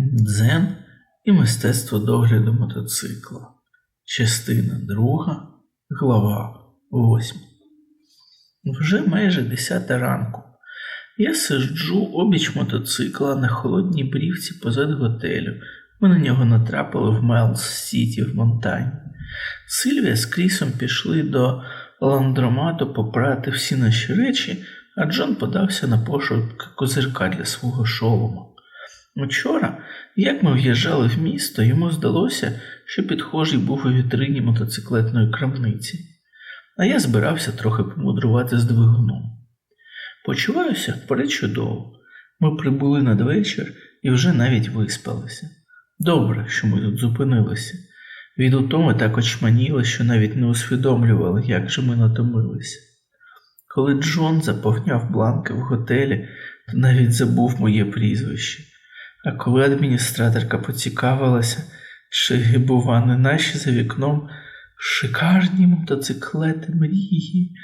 Дзен і мистецтво догляду мотоцикла. Частина 2, глава 8. Вже майже 10 ранку. Я сиджу обіч мотоцикла на холодній брівці позад готелю. Ми на нього натрапили в Мелс Сіті в Монтані. Сильвія з Крісом пішли до ландромату попрати всі наші речі, а Джон подався на пошук козирка для свого шолома. Учора, як ми в'їжджали в місто, йому здалося, що підхожий був у вітрині мотоциклетної крамниці, а я збирався трохи помудрувати з двигуном. Почуваюся пречудово. Ми прибули надвечір і вже навіть виспалися. Добре, що ми тут зупинилися. Від утоми так очманіли, що навіть не усвідомлювали, як же ми натомилися. Коли Джон заповняв бланки в готелі, то навіть забув моє прізвище. А коли адміністраторка поцікавилася, чи, бува, не наші за вікном шикарні мотоциклети мрії,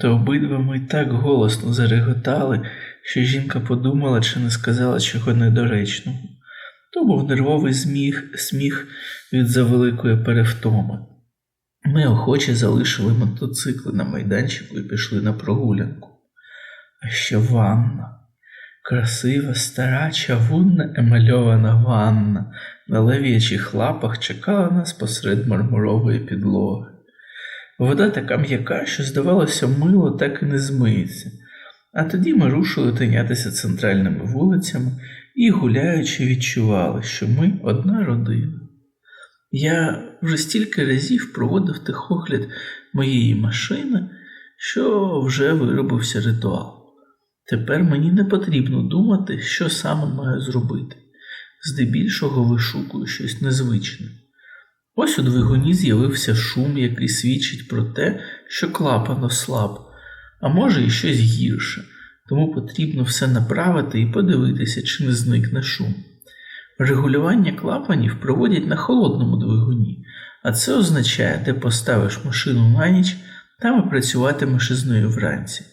то обидва ми так голосно зареготали, що жінка подумала, чи не сказала чого недоречного. То був нервовий сміх, сміх від завеликої перевтоми. Ми охоче залишили мотоцикли на майданчику і пішли на прогулянку. А ще ванна. Красива, стара, чавунна, емальована ванна на лев'ячих лапах чекала нас посеред мармурової підлоги. Вода така м'яка, що, здавалося, мило так і не змиється, а тоді ми рушили тинятися центральними вулицями і, гуляючи, відчували, що ми одна родина. Я вже стільки разів проводив тихогляд моєї машини, що вже виробився ритуал. Тепер мені не потрібно думати, що саме маю зробити. Здебільшого вишукую щось незвичне. Ось у двигуні з'явився шум, який свідчить про те, що клапан ослаб, а може і щось гірше, тому потрібно все направити і подивитися, чи не зникне шум. Регулювання клапанів проводять на холодному двигуні, а це означає, де поставиш машину на ніч, там і працюватимеш із нею вранці.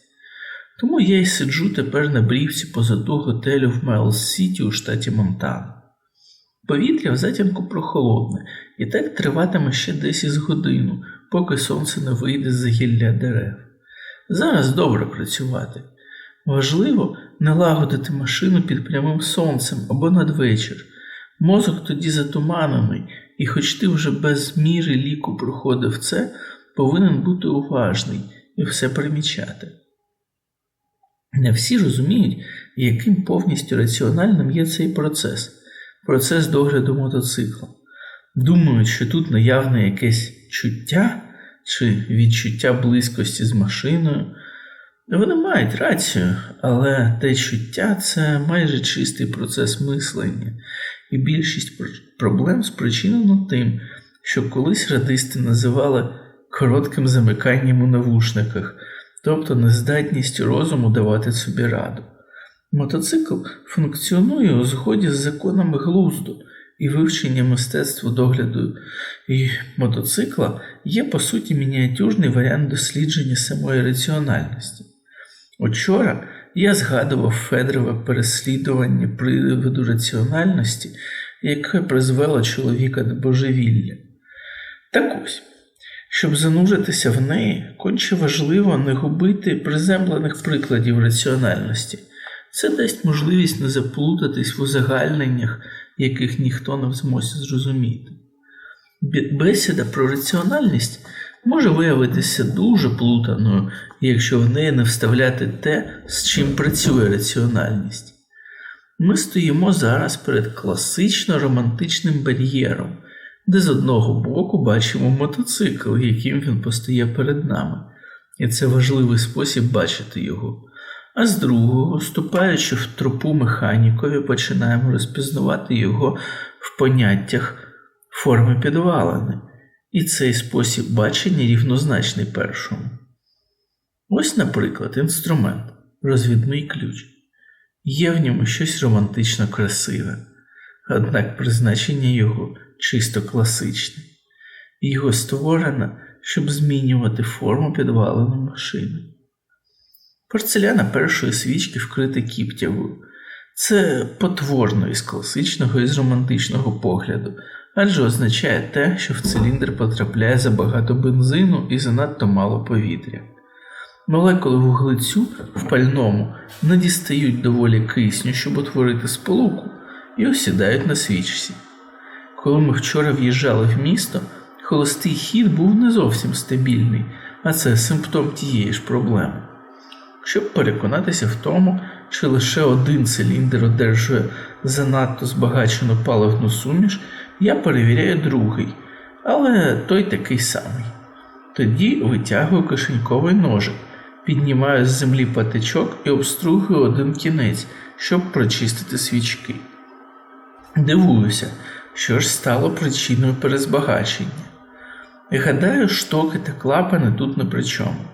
Тому я й сиджу тепер на брівці позаду готелю в Мелс Сіті у штаті Монтана. Повітря в затінку прохолодне, і так триватиме ще десь із годину, поки сонце не вийде з гілля дерев. Зараз добре працювати. Важливо налагодити машину під прямим сонцем або надвечір. Мозок тоді затуманений, і хоч ти вже без міри ліку проходив це, повинен бути уважний і все примічати. Не всі розуміють, яким повністю раціональним є цей процес, процес догляду мотоцикла. Думають, що тут наявне якесь чуття чи відчуття близькості з машиною. Вони мають рацію, але те чуття це майже чистий процес мислення, і більшість проблем спричинено тим, що колись радисти називали коротким замиканням у навушниках тобто нездатністю розуму давати собі раду. Мотоцикл функціонує у згоді з законами глузду, і вивчення мистецтва догляду і мотоцикла є, по суті, мініатюрний варіант дослідження самої раціональності. Учора я згадував Федорове переслідування приводу раціональності, яке призвело чоловіка до божевілля. Так ось. Щоб зануритися в неї, конче важливо не губити приземлених прикладів раціональності. Це дасть можливість не заплутатись в узагальненнях, яких ніхто не в змозі зрозуміти. Бесіда про раціональність може виявитися дуже плутаною, якщо в неї не вставляти те, з чим працює раціональність. Ми стоїмо зараз перед класично романтичним бар'єром де з одного боку бачимо мотоцикл, яким він постає перед нами, і це важливий спосіб бачити його. А з другого, вступаючи в тропу механікові, починаємо розпізнавати його в поняттях форми підвалини, і цей спосіб бачення рівнозначний першому. Ось, наприклад, інструмент, розвідний ключ. Є в ньому щось романтично красиве, однак призначення його чисто класичний, його створено, щоб змінювати форму підваленої машини. Порцеляна першої свічки вкрита кіптявою. Це потворно із класичного і з романтичного погляду, адже означає те, що в циліндр потрапляє забагато бензину і занадто мало повітря. Молекули вуглецю в пальному не дістають доволі кисню, щоб утворити сполуку, і осідають на свічці. Коли ми вчора в'їжджали в місто, холостий хід був не зовсім стабільний, а це симптом тієї ж проблеми. Щоб переконатися в тому, що лише один циліндр одержує занадто збагачену паливну суміш, я перевіряю другий, але той такий самий. Тоді витягую кишеньковий ножик, піднімаю з землі патичок і обстругую один кінець, щоб прочистити свічки. Дивуюся, що ж стало причиною перезбагачення. І гадаю, штоки та клапани тут не при чому.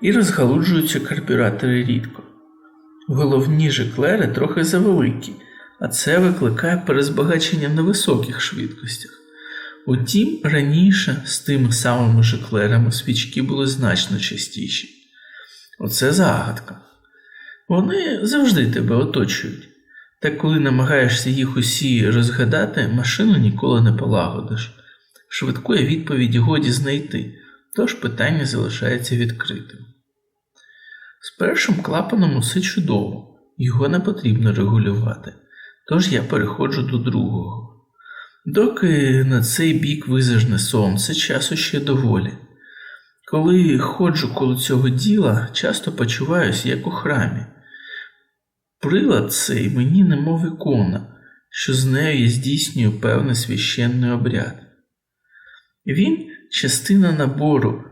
І розгалуджуються карбюратори рідко. Головні жиклери трохи завеликі, а це викликає перезбагачення на високих швидкостях. Утім, раніше з тими самими жиклерами свічки були значно частіші. Оце загадка. Вони завжди тебе оточують, та коли намагаєшся їх усі розгадати, машину ніколи не полагодиш. Швидкої відповіді годі знайти, тож питання залишається відкритим. З першим клапаном усе чудово, його не потрібно регулювати, тож я переходжу до другого. Доки на цей бік визажне сонце, часу ще доволі. Коли ходжу коло цього діла, часто почуваюся, як у храмі. Прилад цей мені немов ікона, що з нею я здійснюю певний священний обряд. Він частина набору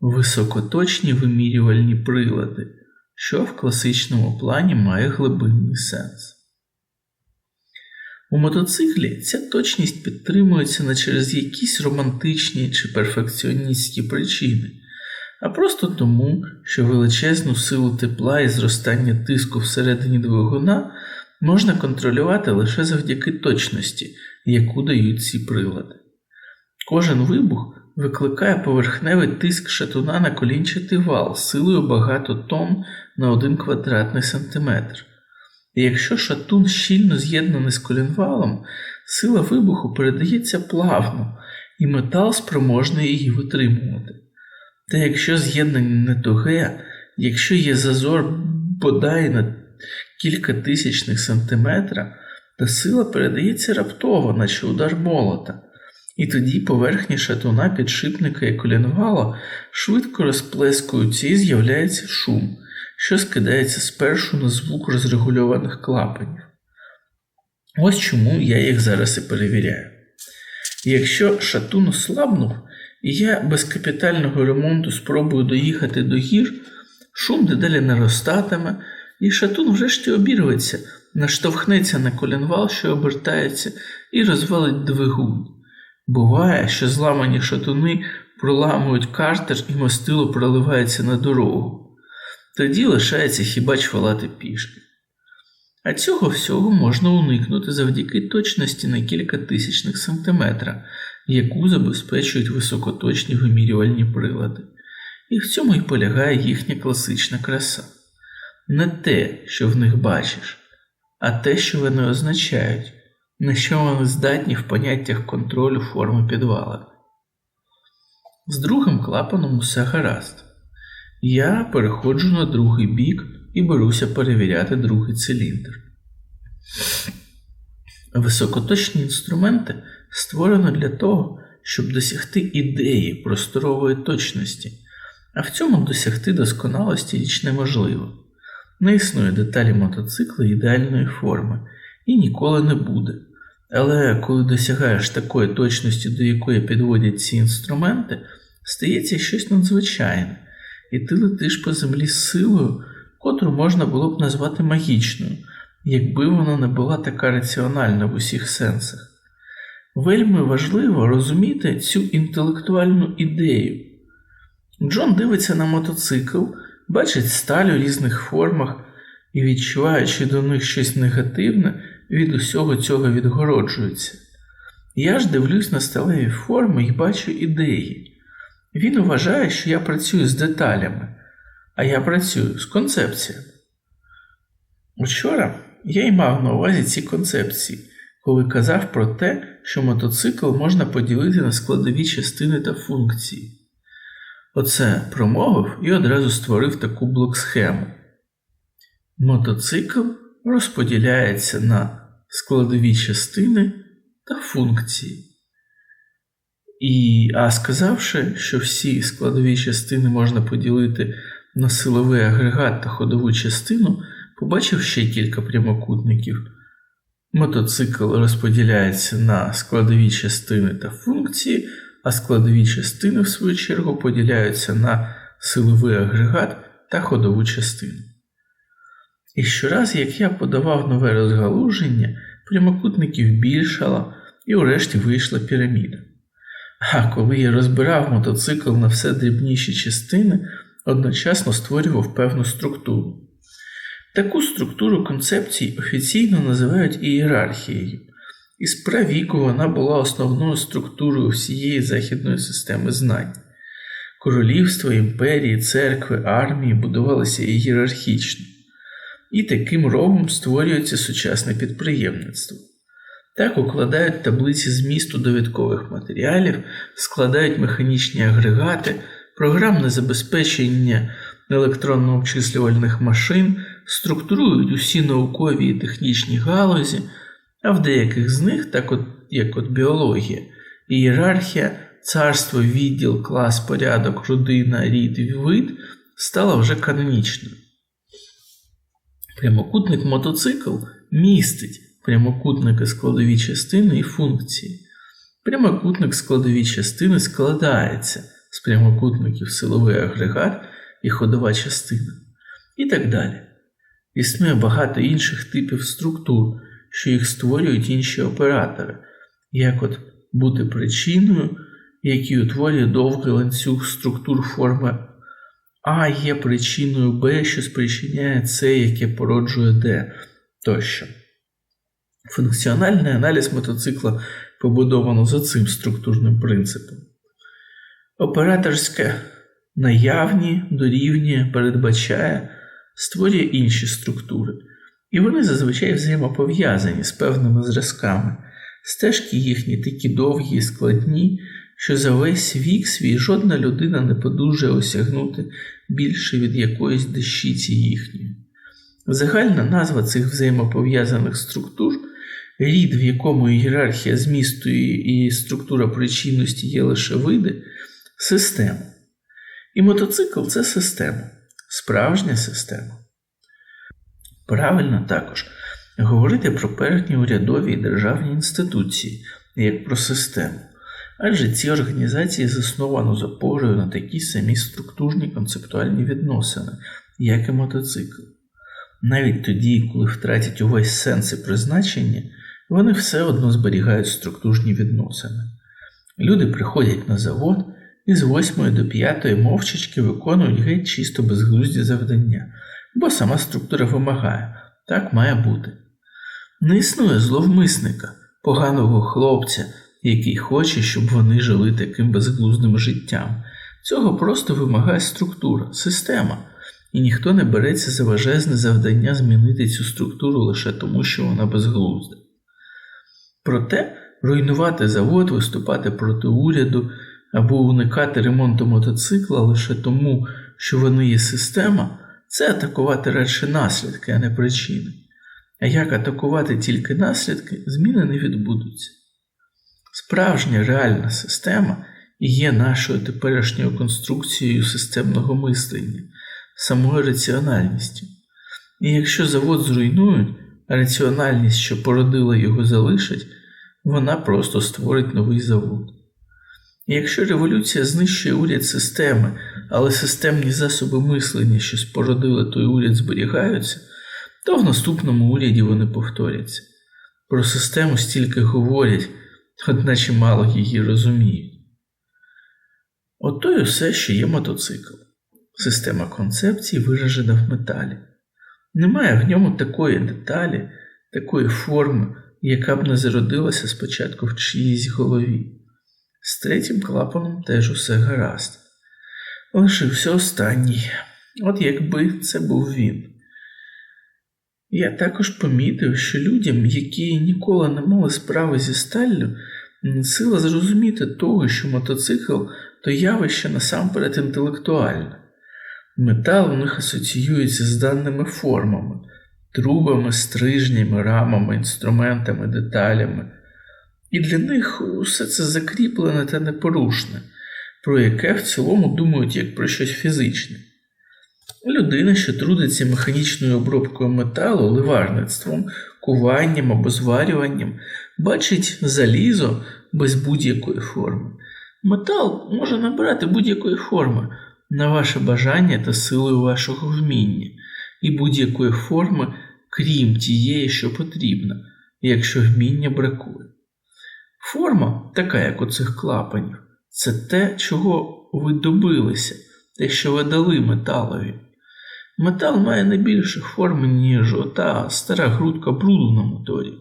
високоточні вимірювальні прилади, що в класичному плані має глибинний сенс. У мотоциклі ця точність підтримується не через якісь романтичні чи перфекціоністські причини, а просто тому, що величезну силу тепла і зростання тиску всередині двигуна можна контролювати лише завдяки точності, яку дають ці прилади. Кожен вибух викликає поверхневий тиск шатуна на колінчатий вал силою багато тонн на один квадратний сантиметр. І якщо шатун щільно з'єднаний з колінвалом, сила вибуху передається плавно, і метал спроможний її витримувати. Та якщо з'єднання не туге, якщо є зазор бодай на кілька тисячних сантиметра, то сила передається раптово, наче удар молота, і тоді поверхні шатуна підшипника і колінвала швидко розплескуються і з'являється шум що скидається спершу на звук розрегульованих клапанів. Ось чому я їх зараз і перевіряю. Якщо шатун ослабнув, я без капітального ремонту спробую доїхати до гір, шум дедалі наростатиме, і шатун врешті обірветься, наштовхнеться на колінвал, що обертається, і розвалить двигун. Буває, що зламані шатуни проламують картер і мастило проливається на дорогу. Тоді лишається хіба чвалати пішки. А цього всього можна уникнути завдяки точності на кілька тисячних сантиметра, яку забезпечують високоточні вимірювальні прилади. І в цьому й полягає їхня класична краса. Не те, що в них бачиш, а те, що вони означають, на що вони здатні в поняттях контролю форми підвала. З другим клапаном усе гаразд. Я переходжу на другий бік і беруся перевіряти другий циліндр. Високоточні інструменти створено для того, щоб досягти ідеї просторової точності, а в цьому досягти досконалості річ неможливо. Не існує деталі мотоцикла ідеальної форми і ніколи не буде. Але коли досягаєш такої точності, до якої підводять ці інструменти, стається щось надзвичайне і ти летиш по землі з силою, котру можна було б назвати магічною, якби вона не була така раціональна в усіх сенсах. Вельми важливо розуміти цю інтелектуальну ідею. Джон дивиться на мотоцикл, бачить сталь у різних формах і, відчуваючи до них щось негативне, від усього цього відгороджується. Я ж дивлюсь на сталеві форми і бачу ідеї. Він вважає, що я працюю з деталями, а я працюю з концепціями. Учора я й мав на увазі ці концепції, коли казав про те, що мотоцикл можна поділити на складові частини та функції. Оце промовив і одразу створив таку блок-схему. Мотоцикл розподіляється на складові частини та функції. І, А сказавши, що всі складові частини можна поділити на силовий агрегат та ходову частину, побачив ще кілька прямокутників. Мотоцикл розподіляється на складові частини та функції, а складові частини, в свою чергу, поділяються на силовий агрегат та ходову частину. І щораз, як я подавав нове розгалуження, прямокутників більшало і врешті вийшла піраміда. А коли я розбирав мотоцикл на все дрібніші частини, одночасно створював певну структуру. Таку структуру концепцій офіційно називають ієрархією, і справіку вона була основною структурою всієї західної системи знань. Королівства, імперії, церкви, армії будувалися ієрархічно, і таким ровом створюється сучасне підприємництво. Так укладають таблиці змісту довідкових матеріалів, складають механічні агрегати, програмне забезпечення електронно-обчислювальних машин, структурують усі наукові і технічні галузі, а в деяких з них, так от, як от біологія, ієрархія, царство, відділ, клас, порядок, родина, рід і вид стала вже канонічною. Прямокутник мотоцикл містить прямокутники складові частини і функції. Прямокутник складові частини складається з прямокутників силовий агрегат і ходова частина. І так далі. Існує багато інших типів структур, що їх створюють інші оператори, як от бути причиною, який утворює довгий ланцюг структур форми А є причиною Б, що спричиняє С, яке породжує Д тощо. Функціональний аналіз мотоцикла побудовано за цим структурним принципом. Операторське наявні дорівнює, передбачає, створює інші структури, і вони зазвичай взаємопов'язані з певними зразками, стежки їхні такі довгі і складні, що за весь вік свій жодна людина не подужає осягнути більше від якоїсь дещиці їхньої. Загальна назва цих взаємопов'язаних структур рід, в якому ієрархія змісту і структура причинності є лише види, система. І мотоцикл це система, справжня система. Правильно також говорити про певні урядові і державні інституції, як про систему. Адже ці організації засновані з опорою на такі самі структурні концептуальні відносини, як і мотоцикл. Навіть тоді, коли втратять увесь сенс і призначення, вони все одно зберігають структурні відносини. Люди приходять на завод і з 8 до 5 мовчачки виконують геть чисто безглузді завдання, бо сама структура вимагає, так має бути. Не існує зловмисника, поганого хлопця, який хоче, щоб вони жили таким безглуздим життям. Цього просто вимагає структура, система, і ніхто не береться за важезне завдання змінити цю структуру лише тому, що вона безглузда. Проте руйнувати завод, виступати проти уряду або уникати ремонту мотоцикла лише тому, що вони є система, це атакувати радше наслідки, а не причини. А як атакувати тільки наслідки, зміни не відбудуться. Справжня реальна система є нашою теперішньою конструкцією системного мислення, самою раціональністю. І якщо завод зруйнують, а раціональність, що породила його, залишить, вона просто створить новий завод. Якщо революція знищує уряд системи, але системні засоби мислення, що спородили той уряд, зберігаються, то в наступному уряді вони повторяться. Про систему стільки говорять, одначе мало її розуміють. Ото й усе, що є мотоцикл. Система концепцій виражена в металі. Немає в ньому такої деталі, такої форми, яка б не зародилася спочатку в чиїсь голові. З третім клапаном теж усе гаразд. Лишився останній, от якби це був він. Я також помітив, що людям, які ніколи не мали справи зі сталлю, сила зрозуміти того, що мотоцикл то явище насамперед інтелектуальне. Метал у них асоціюється з даними формами, трубами, стрижнями, рамами, інструментами, деталями. І для них усе це закріплене та непорушне, про яке в цілому думають як про щось фізичне. Людина, що трудиться механічною обробкою металу, ливарництвом, куванням або зварюванням, бачить залізо без будь-якої форми. Метал може набирати будь-якої форми на ваше бажання та силою вашого вміння, і будь-якої форми, крім тієї, що потрібна, якщо вміння бракує. Форма, така як у цих клапанів, це те, чого ви добилися, те, що ви дали металові. Метал має не більше форми, ніж ота стара грудка бруду на моторі.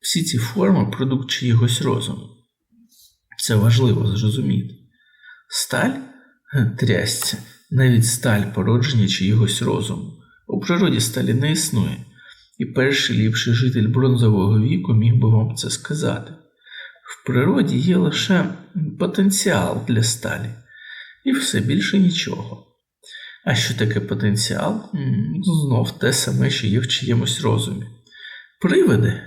Всі ці форми продукт чиїгось розуму. Це важливо зрозуміти. Сталь трясця, навіть сталь породження чиїгось розуму. У природі сталі не існує, і перший ліпший житель бронзового віку міг би вам це сказати. В природі є лише потенціал для сталі, і все більше нічого. А що таке потенціал? Знов те саме, що є в чиємусь розумі. Привиди.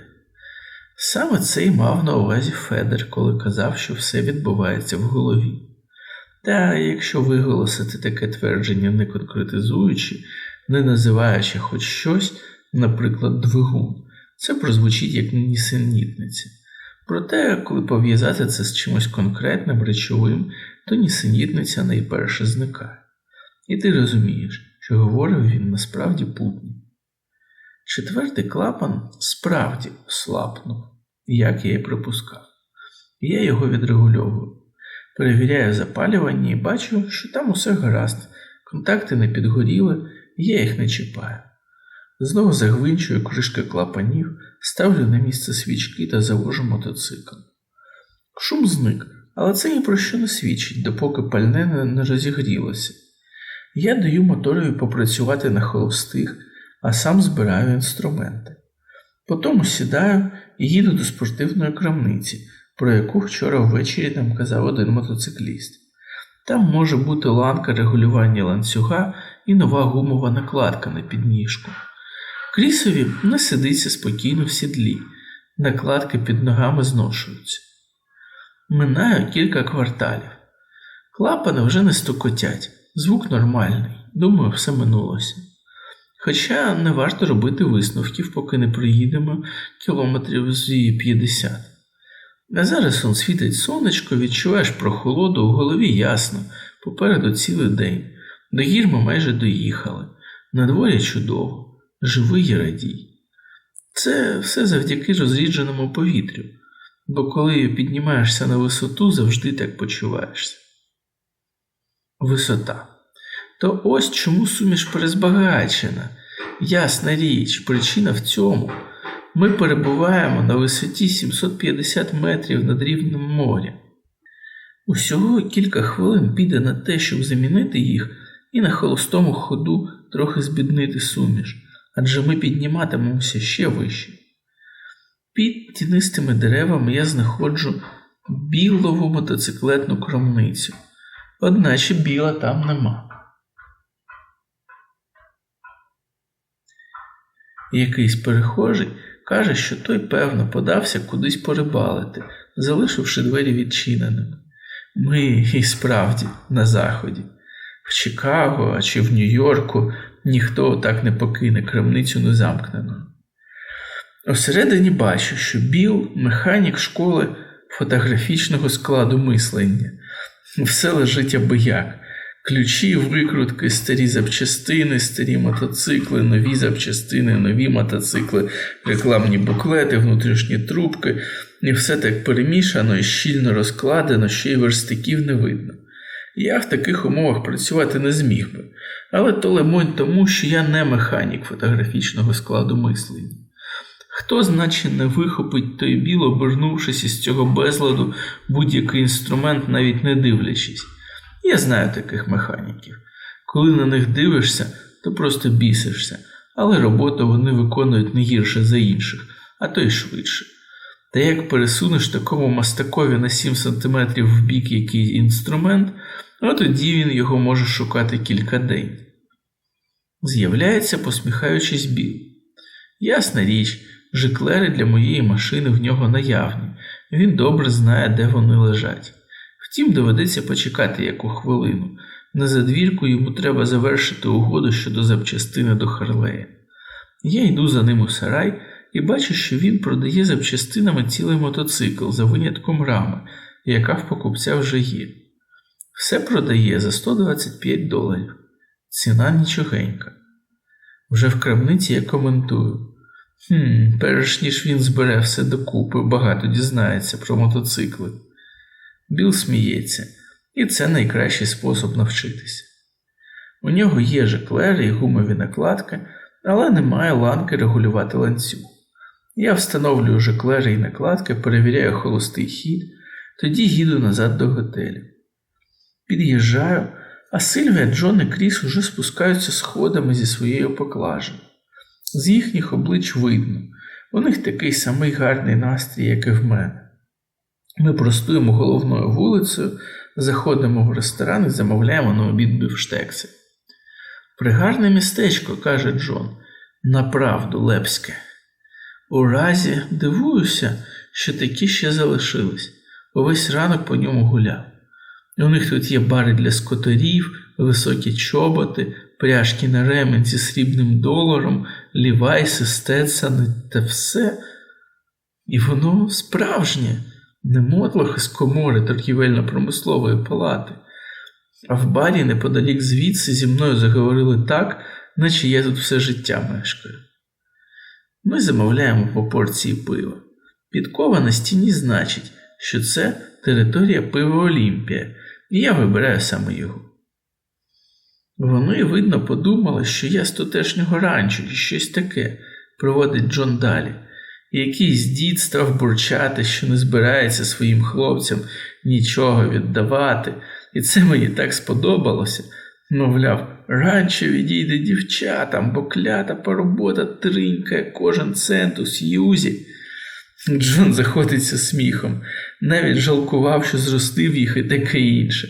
Саме це й мав на увазі Федер, коли казав, що все відбувається в голові. Та якщо виголосити таке твердження, не конкретизуючи, не називаючи хоч щось, наприклад, двигун, це прозвучить як нісенітниця. Проте, коли пов'язати це з чимось конкретним, речовим, то нісенітниця найперше зникає. І ти розумієш, що говорив він насправді путній. Четвертий клапан справді слабнув, як я й припускав. Я його відрегульовую. Перевіряю запалювання і бачу, що там усе гаразд, контакти не підгоріли, я їх не чіпаю. Знову загвинчую кришки клапанів, ставлю на місце свічки та завожу мотоцикл. Шум зник, але це ні про що не свідчить, допоки пальне не- розігрілося. Я даю моторові попрацювати на холостих, а сам збираю інструменти. Потім сідаю і їду до спортивної крамниці, про яку вчора ввечері нам казав один мотоцикліст. Там може бути ланка регулювання ланцюга і нова гумова накладка на підніжку. Крісові не сидиться спокійно в сідлі, накладки під ногами зношуються. Минаю кілька кварталів. Клапани вже не стукотять, звук нормальний, думаю, все минулося. Хоча не варто робити висновків, поки не приїдемо кілометрів з 50. А зараз он світить сонечко, відчуваєш прохолоду, у голові ясно, попереду цілий день. До гір ми майже доїхали. На дворі чудово, живий і радій. Це все завдяки розрідженому повітрю, бо коли піднімаєшся на висоту, завжди так почуваєшся. Висота. То ось чому суміш перезбагачена. Ясна річ, причина в цьому. Ми перебуваємо на висоті 750 метрів над рівнем моря. Усього кілька хвилин піде на те, щоб замінити їх, і на холостому ходу трохи збіднити суміш, адже ми підніматимемося ще вище. Під тінистими деревами я знаходжу білову мотоциклетну крамницю, одначе біла там нема. Якийсь перехожий каже, що той, певно, подався кудись порибалити, залишивши двері відчиненими. Ми і справді на заході. В Чикаго чи в Нью-Йорку ніхто так не покине крамницю незамкненою. Всередині бачу, що Біл механік школи фотографічного складу мислення. Все лежить аби як. Ключі, викрутки, старі запчастини, старі мотоцикли, нові запчастини, нові мотоцикли, рекламні буклети, внутрішні трубки, і все так перемішано і щільно розкладено, що й верстиків не видно. Я в таких умовах працювати не зміг би, але то лимонь тому, що я не механік фотографічного складу мислення. Хто, значить, не вихопить той біл, обернувшись із цього безладу будь-який інструмент, навіть не дивлячись. Я знаю таких механіків. Коли на них дивишся, то просто бісишся, але роботу вони виконують не гірше за інших, а то й швидше. Та як пересунеш такому мастакові на 7 см в бік який інструмент, а тоді він його може шукати кілька день. З'являється, посміхаючись біл. Ясна річ, жиклери для моєї машини в нього наявні, він добре знає, де вони лежать. Втім, доведеться почекати яку хвилину. На задвірку йому треба завершити угоду щодо запчастини до Харлея. Я йду за ним у сарай і бачу, що він продає запчастинами цілий мотоцикл за винятком рами, яка в покупця вже є. Все продає за 125 доларів. Ціна нічогенька. Вже в крамниці я коментую. Хм, перш ніж він збере все докупи, багато дізнається про мотоцикли. Біл сміється, і це найкращий спосіб навчитися. У нього є жеклери і гумові накладки, але немає ланки регулювати ланцюг. Я встановлюю жеклери і накладки, перевіряю холостий хід, тоді їду назад до готелю. Під'їжджаю, а Сильвія, Джон і Кріс уже спускаються сходами зі своєю поклажею. З їхніх облич видно, у них такий самий гарний настрій, як і в мене. Ми простуємо головною вулицею, заходимо в ресторан і замовляємо на обід бифштекси. Пригарне містечко, каже Джон, направду лепське. У разі дивуюся, що такі ще залишились. Увесь ранок по ньому гуляв. У них тут є бари для скоторів, високі чоботи, пряжки на ремень зі срібним доларом, лівайси, стецани та все. І воно справжнє, не мотлох із комори торгівельно-промислової палати. А в барі неподалік звідси зі мною заговорили так, наче я тут все життя мешкаю. Ми замовляємо по порції пива. Підкова на стіні значить, що це територія пива Олімпія, і я вибираю саме його. Вони, видно, подумали, що я з тутешнього ранчо чи щось таке, проводить Джон далі, і якийсь дід став бурчати, що не збирається своїм хлопцям нічого віддавати, і це мені так сподобалося. Мовляв, ранчо відійде дівчатам, бо клята поробота тринькає кожен цент у с'юзі. Джон заходиться сміхом, навіть жалкував, що зростив їх і таке інше.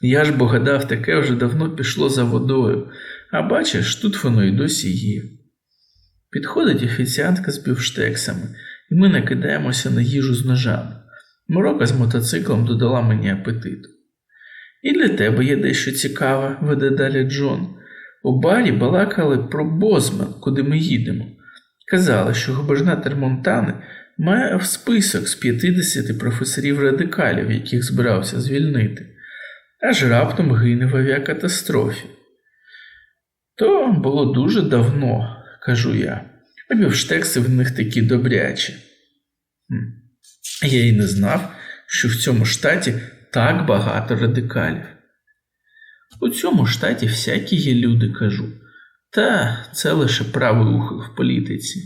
Я ж бо гадав, таке вже давно пішло за водою, а бачиш, тут воно й досі є. Підходить офіціантка з бівштексами, і ми накидаємося на їжу з ножами. Морока з мотоциклом додала мені апетиту. І для тебе є дещо цікаве, веде далі Джон. У барі балакали про Бозман, куди ми їдемо. Казали, що губернатор Монтани має в список з 50 професорів радикалів, яких збирався звільнити, аж раптом гине в авіакатастрофі. То було дуже давно, кажу я, а бівштекси в них такі добрячі. Я й не знав, що в цьому штаті так багато радикалів. У цьому штаті всякі є люди, кажу, та це лише правий ухил в політиці.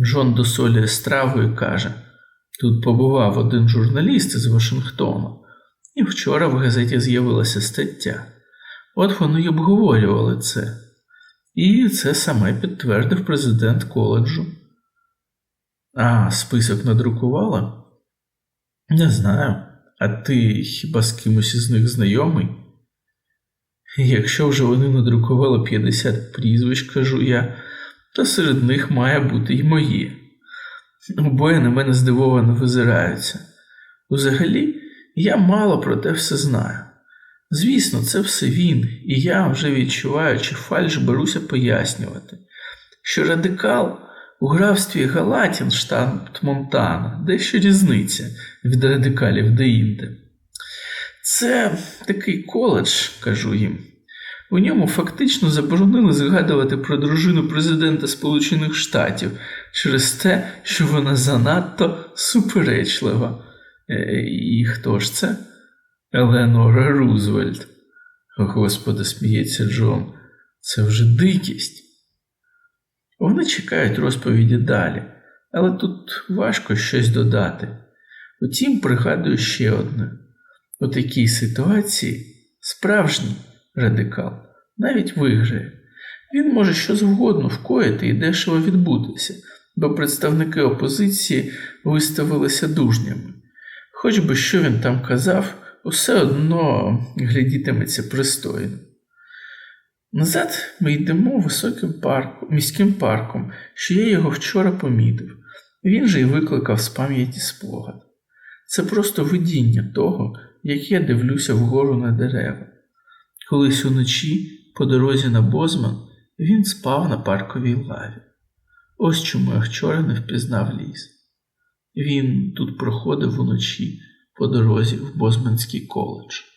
Джон досолює страву і каже тут побував один журналіст із Вашингтону, і вчора в газеті з'явилася стаття. От вони й обговорювали це. І це саме підтвердив президент коледжу. А список надрукувала? Не знаю. А ти хіба з кимось із них знайомий? Якщо вже вони надрукували 50 прізвищ, кажу я, то серед них має бути й мої. Обоє на мене здивовано визираються. Взагалі, я мало про те все знаю. Звісно, це все він, і я, вже відчуваючи фальш, беруся пояснювати, що радикал у графстві Галатін, штат Монтана, дещо різниця від радикалів деінде. Це такий коледж, кажу їм. У ньому фактично заборонили згадувати про дружину президента Сполучених Штатів через те, що вона занадто суперечлива. Е, і хто ж це? Еленора Рузвельт. Господи, сміється Джон, це вже дикість. Вони чекають розповіді далі, але тут важко щось додати. Утім, пригадую ще одне: у такій ситуації справжній радикал навіть виграє. Він може що завгодно вкоїти і дешево відбутися, бо представники опозиції виставилися дужнями. Хоч би що він там казав, усе одно глядітиметься пристойно. Назад ми йдемо високим парком, міським парком, що я його вчора помітив. Він же й викликав з пам'яті спогад. Це просто видіння того, як я дивлюся вгору на дерева. Колись уночі, по дорозі на Бозман, він спав на парковій лаві. Ось чому я вчора не впізнав ліс. Він тут проходив уночі по дорозі в Бозманський коледж.